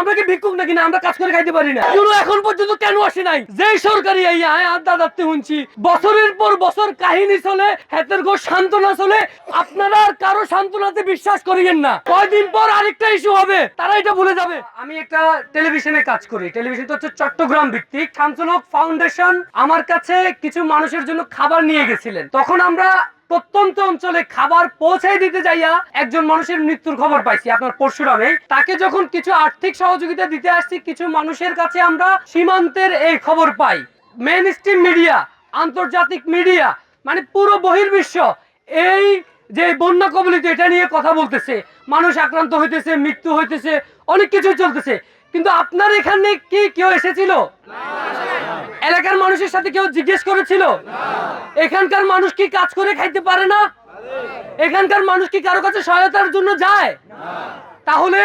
আমরা কি ভিক্ষুক নাকি না? আমরা কাজ করে খাইতে পারি না। এখন পর্যন্ত কেন আসে নাই? যেই সরকারি এই আড্ডা শুনছি, বছরের পর বছর কাহিনী চলে গো সান্ত্বনা চলে। আপনারা আর কারও সান্ত্বনাতে বিশ্বাস করিয়েন না। কয়দিন পর আরেকটা ইস্যু হবে, তারা এটা ভুলে যাবে। আমি একটা টেলিভিশনে কাজ করি। টেলিভিশনটা হচ্ছে চট্টগ্রাম ভিত্তিক। শামসুলক ফাউন্ডেশন আমার কাছে কিছু মানুষের জন্য খাবার নিয়ে গেছিলেন। তখন আমরা প্রত্যন্ত অঞ্চলে খাবার পৌঁছাই দিতে যাইয়া একজন মানুষের মৃত্যুর খবর পাইছি, আপনার পরশুরামে। তাকে যখন কিছু আর্থিক সহযোগিতা দিতে আসছি, কিছু মানুষের কাছে আমরা সীমান্তের এই খবর পাই। মেন স্ট্রিম মিডিয়া আন্তর্জাতিক মিডিয়া মানে পুরো বহির্বিশ্ব এই যে বন্যা কবলিত, এটা নিয়ে কথা বলতেছে। মানুষ আক্রান্ত হইতেছে, মৃত্যু হইতেছে, অনেক কিছু চলতেছে। কিন্তু আপনার এখানে কি কেউ এসেছিল? এলাকার মানুষের সাথে কেউ জিজ্ঞেস করেছিল? এখানকার মানুষ কি কাজ করে খাইতে পারে না? এখানকার মানুষ কি কারও কাছে সহায়তার জন্য যায়? তাহলে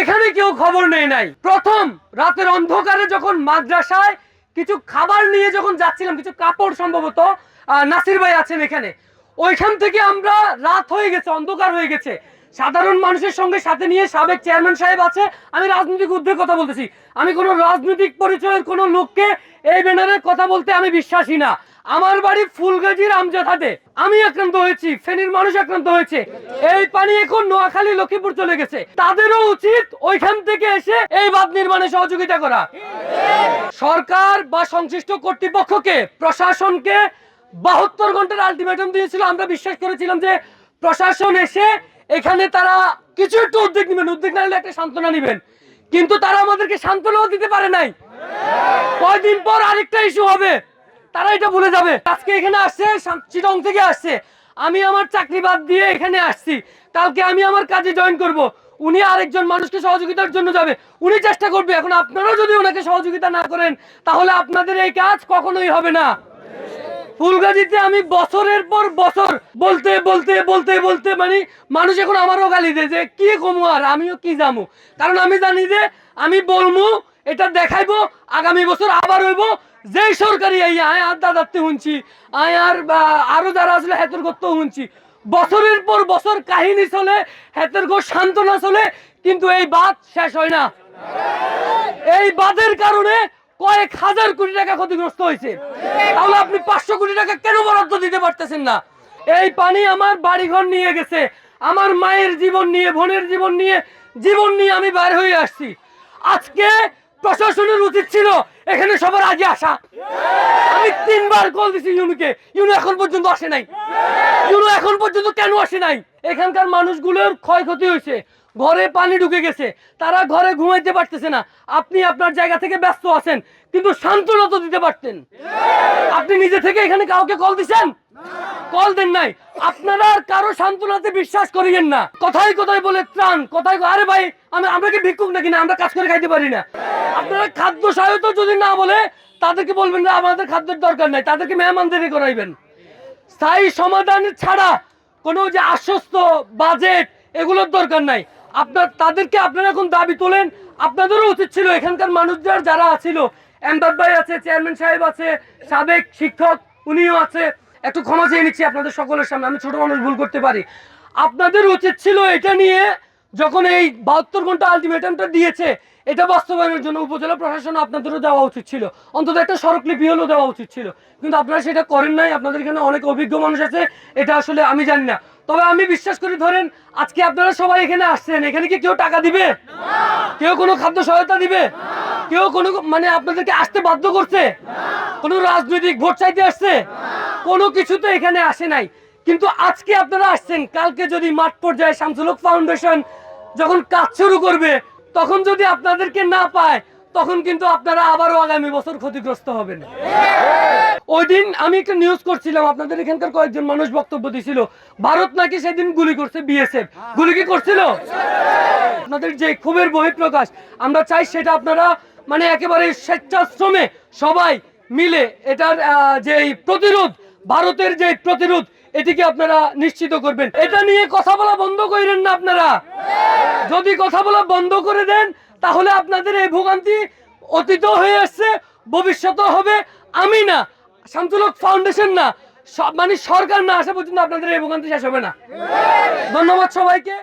এখানে কেউ খবর নেই নাই। প্রথম, রাতের অন্ধকারে যখন মাদ্রাসায় কিছু খাবার নিয়ে যখন যাচ্ছিলাম, কিছু কাপড় সম্ভবত নাসির ভাই আছেন এখানে, ওইখান থেকে আমরা রাত হয়ে গেছে, অন্ধকার হয়ে গেছে। সাধারণ মানুষের সঙ্গে সাথে নিয়ে সাবেক চেয়ারম্যান সাহেব আছে, আমি রাজনৈতিক উদ্যোগ কথা বলতেছি। আমি কোনো রাজনৈতিক পরিচয়ের কোনো লোককে এই ব্যানারে কথা বলতে আমি বিশ্বাসী না। আমার বাড়ি ফুলগাজীর আমজাদাতে আমি আক্রান্ত হয়েছি, ফেনীর মানুষ আক্রান্ত হয়েছে। এই পানি এখন নোয়াখালী, লক্ষ্মীপুর চলে গেছে। তাদেরও উচিত ওইখান থেকে এসে এই বাঁধ নির্মাণে সহযোগিতা করা। সরকার বা সংশ্লিষ্ট কর্তৃপক্ষকে, প্রশাসনকে বাহাত্তর ঘণ্টার আলটিমেটাম দিয়েছিল। আমরা বিশ্বাস করেছিলাম যে প্রশাসন এসে এখানে তারা কিছু একটু উদ্যোগ নেবেন। উদ্যোগ না নিলে একটা সান্ত্বনা নেবেন। কিন্তু তারা আমাদেরকে সান্ত্বনাও দিতে পারে নাই। কয়দিন পর আরেকটা ইস্যু হবে। তারা এটা ভুলে যাবে। আজকে এখানে আসছে চিটং থেকে আসছে। আমি আমার চাকরি বাদ দিয়ে এখানে আসছি। কালকে আমি আমার কাজে জয়েন করব। উনি আরেকজন মানুষকে সহযোগিতার জন্য যাবে। উনি চেষ্টা করবে। এখন আপনারাও যদি ওনাকে সহযোগিতা না করেন, তাহলে আপনাদের এই কাজ কখনোই হবে না। ফুলগাজিতে আমি বছরের পর বছর বলতে বলতে বলতে বলতে মানে মানুষ এখন আমারও গালি দেয় যে, কি কমু আর? আমিও কি জামু? কারণ আমি জানি যে, আমি বলমু, এটা দেখাইবো, আগামী বছর আবার হইব। যেই সরকারি আয় আর দাদাতে শুনছি আয় আর আরও যারা আসলে হেতর করতেও শুনছি বছরের পর বছর কাহিনী চলে, হেতের গো সান্ত্বনা চলে, কিন্তু এই বাদ শেষ হয় না। এই বাদের কারণে কয়েক হাজার কোটি টাকা ক্ষতিগ্রস্ত হয়েছে। তাহলে আপনি পাঁচশো কোটি টাকা কেন বরাদ্দ দিতে পারতেছেন না? এই পানি আমার বাড়িঘর নিয়ে গেছে। আমার মায়ের জীবন নিয়ে, বোনের জীবন নিয়ে জীবন নিয়ে আমি বাইর হয়ে আসছি। আজকে প্রশাসনের উচিত ছিল এখানে সবার আগে আসা। আমি তিনবার কল দিছি ইউনুকে। ইউনু এখন পর্যন্ত আসে নাই। ইউনু এখন পর্যন্ত কেন আসে নাই? এখানকার মানুষগুলোর ক্ষয়ক্ষতি হয়েছে। ঘরে পানি ঢুকে গেছে। তারা ঘরে ঘুমাইতে পারতেছে না। আপনি আপনার জায়গা থেকে ব্যস্ত আছেন, কিন্তু সান্ত্বনা তো দিতে পারতেন। আপনি নিজে থেকে এখানে কাউকে কল দিছেন? কল দেন নাই। আপনারা কারও সান্ত্বনাতে বিশ্বাস করিয়েন না। কথাই কথাই বলে ত্রাণ কথাই আরে ভাই আমি আমরা কি ভিক্ষুক নাকি না? আমরা কাজ করে খাইতে পারি না। আপনারা খাদ্য সহায়তা যদি না বলে, তাদেরকে বলবেন না আমাদের খাদ্যের দরকার নাই। তাদেরকে মেহমানদারি করাইবেন। স্থায়ী সমাধান ছাড়া কোনো যে আশ্বস্ত বাজেট, এগুলোর দরকার নাই। আপনার তাদেরকে আপনারা এখন দাবি তোলেন, আপনাদেরও উচিত ছিল এখানকার মানুষদের যারা আছিল, এমদাদ ভাই আছে, চেয়ারম্যান সাহেব আছে, সাবেক শিক্ষক, উনিও আছে, একটু ক্ষমা চেয়ে নিচ্ছি আপনাদের সকলের সামনে, আমি ছোট মানুষ ভুল করতে পারি। আপনাদের উচিত ছিল এটা নিয়ে যখন এই বাহাত্তর ঘণ্টা আলটিমেটামটা দিয়েছে এটা বাস্তবায়নের জন্য উপজেলা প্রশাসন আপনাদেরও দেওয়া উচিত ছিল। অন্তত একটা স্মারকলিপি হলেও দেওয়া উচিত ছিল। কিন্তু আপনারা সেটা করেন নাই, আপনাদের এখানে অনেক অভিজ্ঞ মানুষ আছে, এটা আসলে আমি জানি না। তবে আমি বিশ্বাস করি, ধরেন, আজকে আপনারা সবাই এখানে আসছেন, এখানে কি কেউ টাকা দিবে? কেউ কোনো খাদ্য সহায়তা দিবে? কেউ কোনো মানে আপনাদেরকে আসতে বাধ্য করছে? কোনো রাজনৈতিক ভোট চাইতে আসছে? কোনো কিছু তো এখানে আসে নাই। কিন্তু আজকে আপনারা আসছেন, কালকে যদি মাঠ পর্যায়ে শামসুলক ফাউন্ডেশন যখন কাজ শুরু করবে তখন যদি আপনাদেরকে না পায়, তখন কিন্তু আপনারা আবারও আগামী বছর ক্ষতিগ্রস্ত হবেন। ওই দিন আমি একটা নিউজ করছিলাম, আপনাদের এখানকার কয়েকজন মানুষ বক্তব্য দিছিল। ভারত নাকি সেদিন গুলি করছে বিএসএফ গুলি কি করছিল? আপনাদের যে ক্ষোভের বহিঃপ্রকাশ, আমরা চাই সেটা আপনারা মানে একেবারে স্বেচ্ছাশ্রমে সবাই মিলে এটার যে প্রতিরোধ, ভারতের যে প্রতিরোধ এটিকে আপনারা নিশ্চিত করবেন। এটা নিয়ে কথা বলা বন্ধ করেন না আপনারা। যদি কথা বলা বন্ধ করে দেন, তাহলে আপনাদের এই ভোগান্তি অতীত হয়ে আসছে, ভবিষ্যতেও হবে। আমি না শান্তুলক ফাউন্ডেশন না মানে সরকার না আসা পর্যন্ত আপনাদের এই ভোগান্তি শেষ হবে না। ধন্যবাদ সবাইকে।